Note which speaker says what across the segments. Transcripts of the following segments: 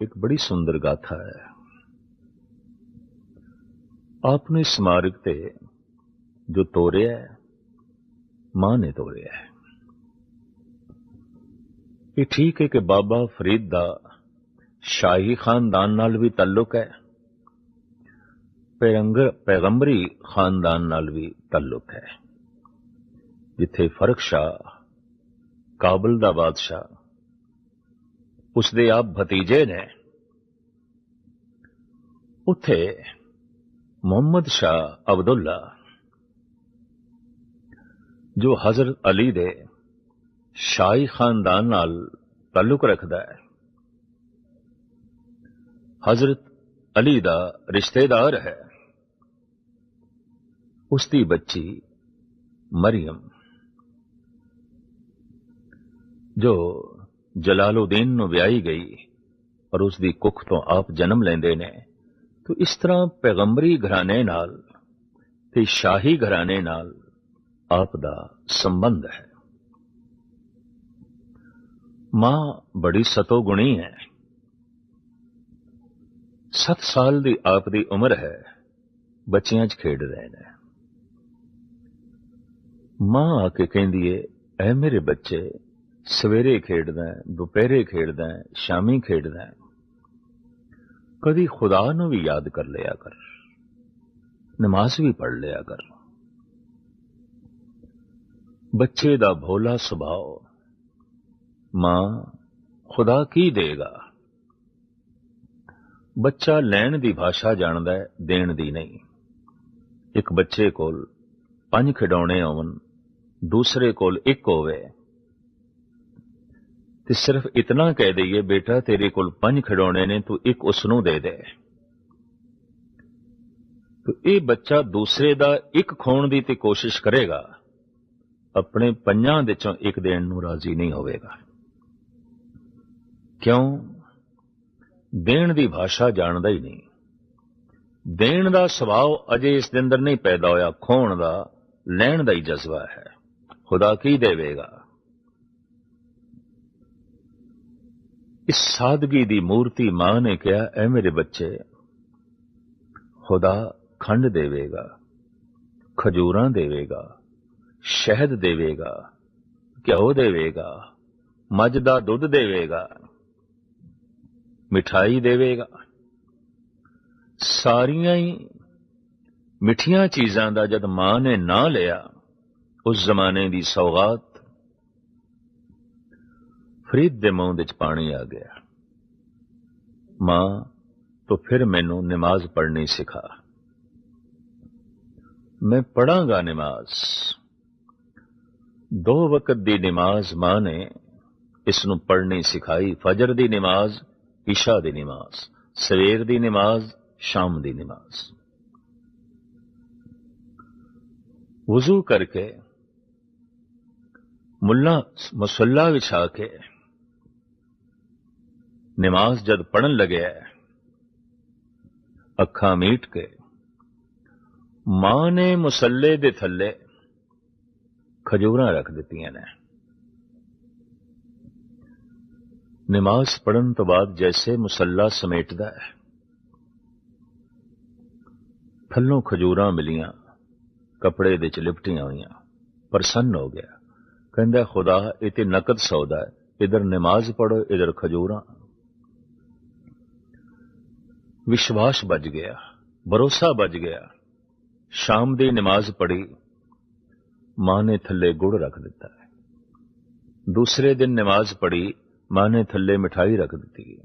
Speaker 1: ਇੱਕ ਬੜੀ ਸੁੰਦਰ ਗਾਥਾ ਹੈ ਆਪਨੇ ਸਮਾਰਕ ਤੇ ਜੋ ਤੋਰਿਆ ਹੈ, ਮਾਂ ਨੇ ਤੋਰਿਆ ਹੈ। ਇਹ ਠੀਕ ਹੈ ਕਿ ਬਾਬਾ ਫਰੀਦ ਦਾ ਸ਼ਾਹੀ ਖਾਨਦਾਨ ਨਾਲ ਵੀ ਤਾਲੁਕ ਹੈ ਪੈਗੰਬਰ ਪੈਗੰਬਰੀ ਖਾਨਦਾਨ ਨਾਲ ਵੀ ਤਾਲੁਕ ਹੈ ਜਿੱਥੇ ਫ਼ਰਕ ਸ਼ਾਹ ਕਾਬਲ ਦਾ ਬਾਦਸ਼ਾਹ ਉਸ ਦੇ ਆਪ ਭਤੀਜੇ ਨੇ। ਉੱਥੇ ਮੁਹੰਮਦ ਸ਼ਾਹ ਅਬਦੁੱਲਾ, ਜੋ ਹਜ਼ਰਤ ਅਲੀ ਦੇ ਸ਼ਾਹੀ ਖਾਨਦਾਨ ਨਾਲ ਤਾਲੁਕ ਰੱਖਦਾ ਹੈ, ਹਜ਼ਰਤ ਅਲੀ ਦਾ ਰਿਸ਼ਤੇਦਾਰ ਹੈ। ਉਸ ਦੀ ਬੱਚੀ ਮਰੀਮ, ਜੋ ਜਲਾਲਉਦੀਨ ਨੂੰ ਵਿਆਹੀ ਗਈ ਔਰ ਉਸ ਦੀ ਕੁੱਖ ਤੋਂ ਆਪ ਜਨਮ ਲੈਂਦੇ ਨੇ, ਤੋ ਇਸ ਤਰ੍ਹਾਂ ਪੈਗੰਬਰੀ ਘਰਾਣੇ ਨਾਲ ਤੇ ਸ਼ਾਹੀ ਘਰਾਣੇ ਨਾਲ ਆਪ ਦਾ ਸੰਬੰਧ ਹੈ। ਮਾਂ ਬੜੀ ਸਤੋ ਗੁਣੀ ਹੈ। 7 ਸਾਲ ਦੀ ਆਪ ਦੀ ਉਮਰ ਹੈ, ਬੱਚਿਆਂ 'ਚ ਖੇਡ ਰਹੇ ਨੇ। ਮਾਂ ਆ ਕੇ ਕਹਿੰਦੀ ਏ, ਐ ਮੇਰੇ ਬੱਚੇ ਸਵੇਰੇ ਖੇਡਦਾ ਹੈ, ਦੁਪਹਿਰੇ ਖੇਡਦਾ ਹੈ, ਸ਼ਾਮੀ ਖੇਡਦਾ ਹੈ। ਕਦੀ ਖੁਦਾ ਨੂੰ ਵੀ ਯਾਦ ਕਰ ਲਿਆ ਕਰ। ਨਮਾਜ਼ ਵੀ ਪੜ ਲਿਆ ਕਰ। ਬੱਚੇ ਦਾ ਭੋਲਾ ਸੁਭਾਅ ਮਾਂ ਖੁਦਾ ਕੀ ਦੇਗਾ? ਬੱਚਾ ਲੈਣ ਦੀ ਭਾਸ਼ਾ ਜਾਣਦਾ ਹੈ ਦੇਣ ਦੀ ਨਹੀਂ। ਇੱਕ ਬੱਚੇ ਕੋਲ ਪੰਜ ਖਿਡੌਣੇ ਹੋਵਨ ਦੂਸਰੇ ਕੋਲ ਇੱਕ ਹੋਵੇ। ਤੇ ਸਿਰਫ ਇਤਨਾ ਕਹਿ ਦਈਏ, ਬੇਟਾ, ਤੇਰੇ ਕੋਲ ਪੰਜ ਖਿਡੌਣੇ ਨੇ, ਤੂੰ ਇੱਕ ਉਸ ਨੂੰ ਦੇ ਦੇ। ਤੋ ਇਹ ਬੱਚਾ ਦੂਸਰੇ ਦਾ ਇੱਕ ਖੋਣ ਦੀ ਤੇ ਕੋਸ਼ਿਸ਼ ਕਰੇਗਾ, ਆਪਣੇ ਪੰਜਾਂ ਦੇ ਚੋਂ ਇੱਕ ਦੇਣ ਨੂੰ ਰਾਜ਼ੀ ਨਹੀਂ ਹੋਵੇਗਾ। ਕਿਉਂ? ਦੇਣ ਦੀ ਭਾਸ਼ਾ ਜਾਣਦਾ ਹੀ ਨਹੀਂ। ਦੇਣ ਦਾ ਸੁਭਾਅ ਅਜੇ ਇਸ ਦੇ ਅੰਦਰ ਨਹੀਂ ਪੈਦਾ ਹੋਇਆ, ਖੋਣ ਦਾ, ਲੈਣ ਦਾ ਹੀ ਜਜ਼ਬਾ ਹੈ। ਖੁਦਾ ਕੀ ਦੇਵੇਗਾ? ਇਸ ਸਾਦਗੀ ਦੀ ਮੂਰਤੀ ਮਾਂ ਨੇ ਕਿਹਾ, ਐ ਮੇਰੇ ਬੱਚੇ, ਖੁਦਾ ਖੰਡ ਦੇਵੇਗਾ, ਖਜੂਰਾਂ ਦੇਵੇਗਾ, ਸ਼ਹਿਦ ਦੇਵੇਗਾ, ਘਿਓ ਦੇਵੇਗਾ, ਮੱਝ ਦਾ ਦੁੱਧ ਦੇਵੇਗਾ, ਮਿਠਾਈ ਦੇਵੇਗਾ। ਸਾਰੀਆਂ ਹੀ ਮਿੱਠੀਆਂ ਚੀਜ਼ਾਂ ਦਾ ਜਦ ਮਾਂ ਨੇ ਨਾਂ ਲਿਆ, ਉਸ ਜ਼ਮਾਨੇ ਦੀ ਸੌਗਾਤ ਫਰੀਦ ਦੇ ਮੂੰਹ ਵਿੱਚ ਪਾਣੀ ਆ ਗਿਆ। ਮਾਂ, ਤੋ ਫਿਰ ਮੈਨੂੰ ਨਮਾਜ਼ ਪੜ੍ਹਨੀ ਸਿਖਾ। ਮੈਂ ਪੜਾਂਗਾ ਨਮਾਜ਼। ਦੋ ਵਕਤ ਦੀ ਨਮਾਜ਼ ਮਾਂ ਨੇ ਇਸ ਨੂੰ ਪੜ੍ਹਨੀ ਸਿਖਾਈ। ਫਜਰ ਦੀ ਨਮਾਜ਼, ਇਸ਼ਾ ਦੀ ਨਮਾਜ਼, ਸਵੇਰ ਦੀ ਨਮਾਜ਼, ਸ਼ਾਮ ਦੀ ਨਮਾਜ਼। ਵਜ਼ੂ ਕਰਕੇ ਮੁੱਲਾ, ਮੁਸੱਲਾ ਵਿਛਾ ਕੇ ਨਮਾਜ਼ ਜਦ ਪੜਨ ਲੱਗਿਆ ਅੱਖਾਂ ਮੀਟ ਕੇ, ਮਾਂ ਨੇ ਮੁਸੱਲੇ ਦੇ ਥੱਲੇ ਖਜੂਰਾਂ ਰੱਖ ਦਿੱਤੀਆਂ ਨੇ। ਨਮਾਜ਼ ਪੜਨ ਤੋਂ ਬਾਅਦ ਜੈਸੇ ਮੁਸੱਲਾ ਸਮੇਟਦਾ ਹੈ ਥੱਲੋਂ ਖਜੂਰਾਂ ਮਿਲੀਆਂ, ਕਪੜੇ ਦੇ ਚ ਲਿਪਟੀਆਂ ਹੋਈਆਂ, ਪ੍ਰਸੰਨ ਹੋ ਗਿਆ। ਕਹਿੰਦਾ, ਖੁਦਾ, ਇਹ ਤੇ ਨਕਦ ਸੌਦਾ ਹੈ ਇਧਰ ਨਮਾਜ਼ ਪੜੋ ਇਧਰ ਖਜੂਰਾਂ। ਵਿਸ਼ਵਾਸ ਬਚ ਗਿਆ ਭਰੋਸਾ ਬਚ ਗਿਆ ਸ਼ਾਮ ਦੀ ਨਮਾਜ਼ ਪੜੀ ਮਾਂ ਨੇ ਥੱਲੇ ਗੁੜ ਰੱਖ ਦਿੱਤਾ ਹੈ ਦੂਸਰੇ ਦਿਨ ਨਮਾਜ਼ ਪੜੀ ਮਾਂ ਨੇ ਥੱਲੇ ਮਿਠਾਈ ਰੱਖ ਦਿੱਤੀ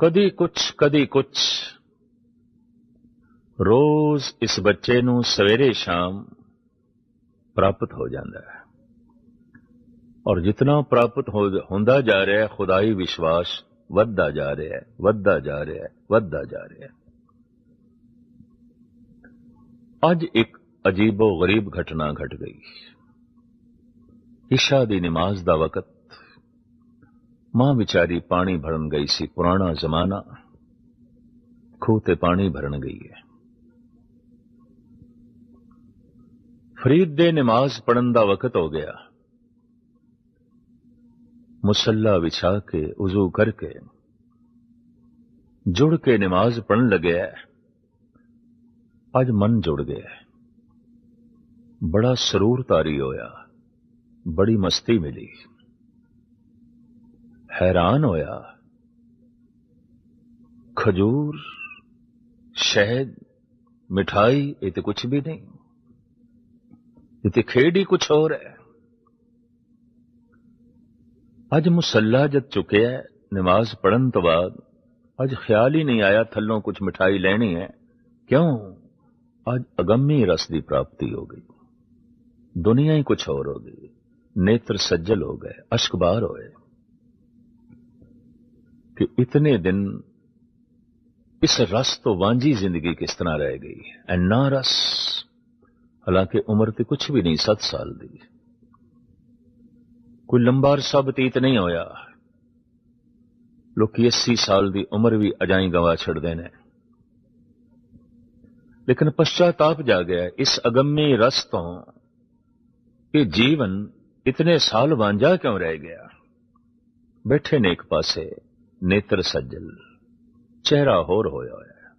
Speaker 1: ਕਦੀ ਕੁਛ ਕਦੀ ਕੁਛ ਰੋਜ਼ ਇਸ ਬੱਚੇ ਨੂੰ ਸਵੇਰੇ ਸ਼ਾਮ ਪ੍ਰਾਪਤ ਹੋ ਜਾਂਦਾ ਹੈ ਔਰ ਜਿਤਨਾ ਪ੍ਰਾਪਤ ਹੁੰਦਾ ਜਾ ਰਿਹਾ ਹੈ ਖੁਦਾਈ ਵਿਸ਼ਵਾਸ ਵੱਧਦਾ ਜਾ ਰਿਹਾ ਹੈ ਵੱਧਦਾ ਜਾ ਰਿਹਾ ਹੈ ਵੱਧਦਾ ਜਾ ਰਿਹਾ ਹੈ ਅੱਜ ਇੱਕ ਅਜੀਬੋ ਗਰੀਬ ਘਟਨਾ ਘਟ ਗਈ ਇਸ਼ਾ ਦੀ ਨਮਾਜ਼ ਦਾ ਵਕਤ ਮਾਂ ਵਿਚਾਰੀ ਪਾਣੀ ਭਰਨ ਗਈ ਸੀ ਪੁਰਾਣਾ ਜ਼ਮਾਨਾ ਖੂਹ ਤੇ ਪਾਣੀ ਭਰਨ ਗਈ ਹੈ ਫਰੀਦ ਦੇ ਨਮਾਜ਼ ਪੜਨ ਦਾ ਵਕਤ ਹੋ ਗਿਆ ਮੁਸੱਲਾ ਵਿਛਾ ਕੇ ਉਜ਼ੂ ਕਰਕੇ ਜੁੜ ਕੇ ਨਮਾਜ਼ ਪੜਨ ਲੱਗਿਆ ਅੱਜ ਮਨ ਜੁੜ ਗਿਆ ਬੜਾ ਸਰੂਰ ਤਾਰੀ ਹੋਇਆ। ਬੜੀ ਮਸਤੀ ਮਿਲੀ। ਹੈਰਾਨ ਹੋਇਆ। ਖਜੂਰ, ਸ਼ਹਿਦ, ਮਿਠਾਈ, ਇਹ ਤੇ ਕੁਝ ਵੀ ਨਹੀਂ। ਇਹ ਤੇ ਖੇਡ ਹੀ ਕੁਝ ਹੋਰ ਹੈ। اج مسلح جد چکے ہے، نماز پڑھن تو بعد۔ اج خیال ہی نہیں آیا تھلوں کچھ مٹھائی لینی ہے۔ کیوں؟ اج اگمی رس دی پراپتی ہو گئی۔ دنیا ہی کچھ اور ہو گئی۔ نیتر سجل ہو گئے، اشکبار ہوئے۔ کہ اتنے دن اس رس تو وانجی زندگی کس طرح رہ گئی ہے؟ این رس۔ حالانکہ عمر تو کچھ بھی نہیں ست سال دی۔ ہے ਕੋਈ ਲੰਬਾ ਅਰਸਾ ਬਤੀਤ ਨਹੀਂ ਹੋਇਆ। ਲੋਕੀ 80 ਸਾਲ ਦੀ ਉਮਰ ਵੀ ਅਜਾਈ ਗਵਾ ਛੱਡਦੇ ਨੇ। ਲੇਕਿਨ ਪਛਤਾਪ ਜਾ ਗਿਆ। ਇਸ ਅਗੰਮੀ ਰਸ ਤੋਂ ਕਿ ਜੀਵਨ ਇਤਨੇ ਸਾਲ ਵਾਂਝਾ ਕਿਉਂ ਰਹਿ ਗਿਆ? ਬੈਠੇ ਨੇ ਇੱਕ ਪਾਸੇ ਨੇਤਰ ਸੱਜਲ। ਚਿਹਰਾ ਹੋਰ ਹੋਇਆ ਹੋਇਆ।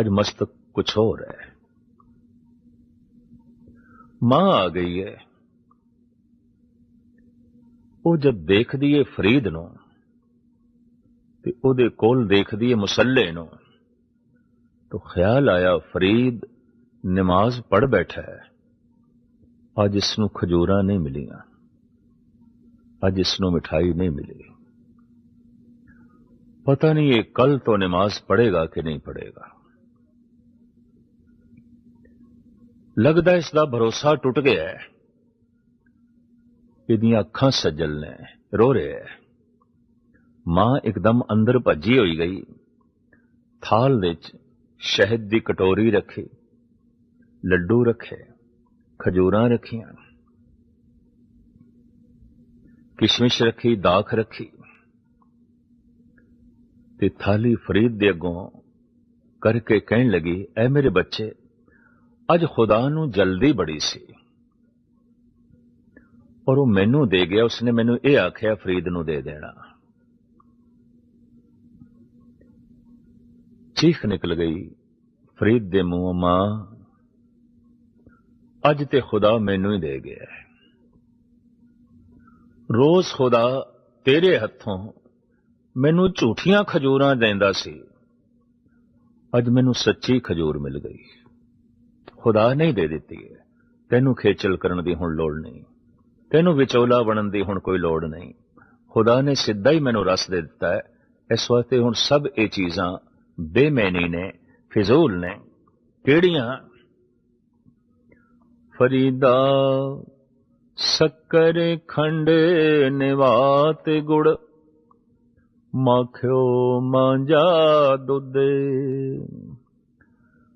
Speaker 1: ਅੱਜ ਮਸਤਕ ਕੁਛ ਹੋਰ ਹੈ। ਮਾਂ ਆ ਗਈ ਹੈ। ਉਹ ਜਦ ਦੇਖਦੀ ਏ ਫਰੀਦ ਨੂੰ ਤੇ ਉਹਦੇ ਕੋਲ ਦੇਖਦੀ ਏ ਮੁਸੱਲੇ ਨੂੰ ਤਾਂ ਖਿਆਲ ਆਇਆ ਫਰੀਦ ਨਮਾਜ਼ ਪੜ ਬੈਠਾ ਹੈ ਅੱਜ ਇਸ ਨੂੰ ਖਜੂਰਾਂ ਨਹੀਂ ਮਿਲੀਆਂ ਅੱਜ ਇਸ ਨੂੰ ਮਿਠਾਈ ਨਹੀਂ ਮਿਲੀ ਪਤਾ ਨਹੀਂ ਇਹ ਕੱਲ ਤੋਂ ਨਮਾਜ਼ ਪੜੇਗਾ ਕਿ ਨਹੀਂ ਪੜੇਗਾ ਲੱਗਦਾ ਇਸ ਦਾ ਭਰੋਸਾ ਟੁੱਟ ਗਿਆ ਹੈ ਇਹਦੀਆਂ ਅੱਖਾਂ ਸੱਜਲ ਨੇ, ਰੋ ਰਿਹਾ ਹੈ ਮਾਂ ਇੱਕਦਮ ਅੰਦਰ ਭੱਜੀ ਹੋਈ ਗਈ। ਥਾਲ ਵਿੱਚ ਸ਼ਹਿਦ ਦੀ ਕਟੋਰੀ ਰੱਖੀ। ਲੱਡੂ ਰੱਖੇ, ਖਜੂਰਾਂ ਰੱਖੀਆਂ। ਕਿਸ਼ਮਿਸ਼ ਰੱਖੀ, ਦਾਖ ਰੱਖੀ। ਤੇ ਥਾਲੀ ਫਰੀਦ ਦੇ ਅੱਗੋਂ ਕਰਕੇ ਕਹਿਣ ਲੱਗੀ, ਐ ਮੇਰੇ ਬੱਚੇ, ਅੱਜ ਖੁਦਾ ਨੂੰ ਜਲਦੀ ਬੜੀ ਸੀ। ਔਰ ਉਹ ਮੈਨੂੰ ਦੇ ਗਿਆ, ਉਸਨੇ ਮੈਨੂੰ ਇਹ ਆਖਿਆ, ਫਰੀਦ ਨੂੰ ਦੇ ਦੇਣਾ। ਚੀਖ ਨਿਕਲ ਗਈ। ਫਰੀਦ ਦੇ ਮੂੰਹ ਮਾਂ, ਅੱਜ ਤੇ ਖੁਦਾ ਮੈਨੂੰ ਹੀ ਦੇ ਗਿਆ ਰੋਜ਼ ਖੁਦਾ ਤੇਰੇ ਹੱਥੋਂ ਮੈਨੂੰ ਝੂਠੀਆਂ ਖਜੂਰਾਂ ਦਿੰਦਾ ਸੀ। ਅੱਜ ਮੈਨੂੰ ਸੱਚੀ ਖਜੂਰ ਮਿਲ ਗਈ। ਖੁਦਾ ਨਹੀਂ ਦੇ ਦਿੱਤੀ ਹੈ। ਤੈਨੂੰ ਖੇਚਲ ਕਰਨ ਦੀ ਹੁਣ ਲੋੜ ਨਹੀਂ। ਤੈਨੂੰ ਵਿਚੋਲਾ ਬਣਨ ਦੀ ਹੁਣ ਕੋਈ ਲੋੜ ਨਹੀਂ। ਖੁਦਾ ਨੇ ਸਿੱਧਾ ਹੀ ਮੈਨੂੰ ਰਸ ਦੇ ਦਿੱਤਾ ਹੈ। ਇਸ ਵਾਸਤੇ ਹੁਣ ਸਭ ਇਹ ਚੀਜ਼ਾਂ ਬੇਮੈਨੀ ਨੇ, ਫਿਜ਼ੂਲ ਨੇ। ਕਿਹੜੀਆਂ? ਫਰੀਦਾ, ਸ਼ੱਕਰ, ਖੰਡ, ਨਿਵਾਤ, ਗੁੜ। ਮੱਖਿਓ, ਮਾਂਜਾ, ਦੁੱਧ।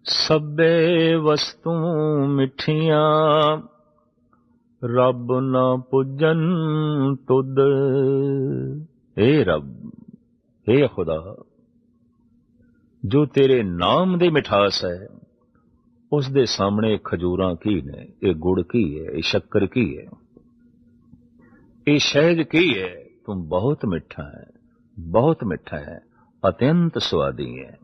Speaker 1: ਸਭੇ ਵਸਤੂ ਮਿੱਠੀਆਂ। ਰੱਬ ਨਾ ਪੁੱਜਨ ਤੁਧ। ਏ ਰੱਬ ਏ ਖੁਦਾ, ਜੋ ਤੇਰੇ ਨਾਮ ਦੀ ਮਿਠਾਸ ਹੈ, ਉਸ ਦੇ ਸਾਹਮਣੇ ਖਜੂਰਾਂ ਕੀ ਨੇ, ਇਹ ਗੁੜ ਕੀ ਹੈ, ਇਹ ਸ਼ੱਕਰ ਕੀ ਹੈ? ਇਹ ਸ਼ਹਿਦ ਕੀ ਹੈ? ਤੂੰ ਬਹੁਤ ਮਿੱਠਾ ਹੈ, ਬਹੁਤ ਮਿੱਠਾ ਹੈ, ਅਤਿਅੰਤ ਸਵਾਦੀ ਹੈ।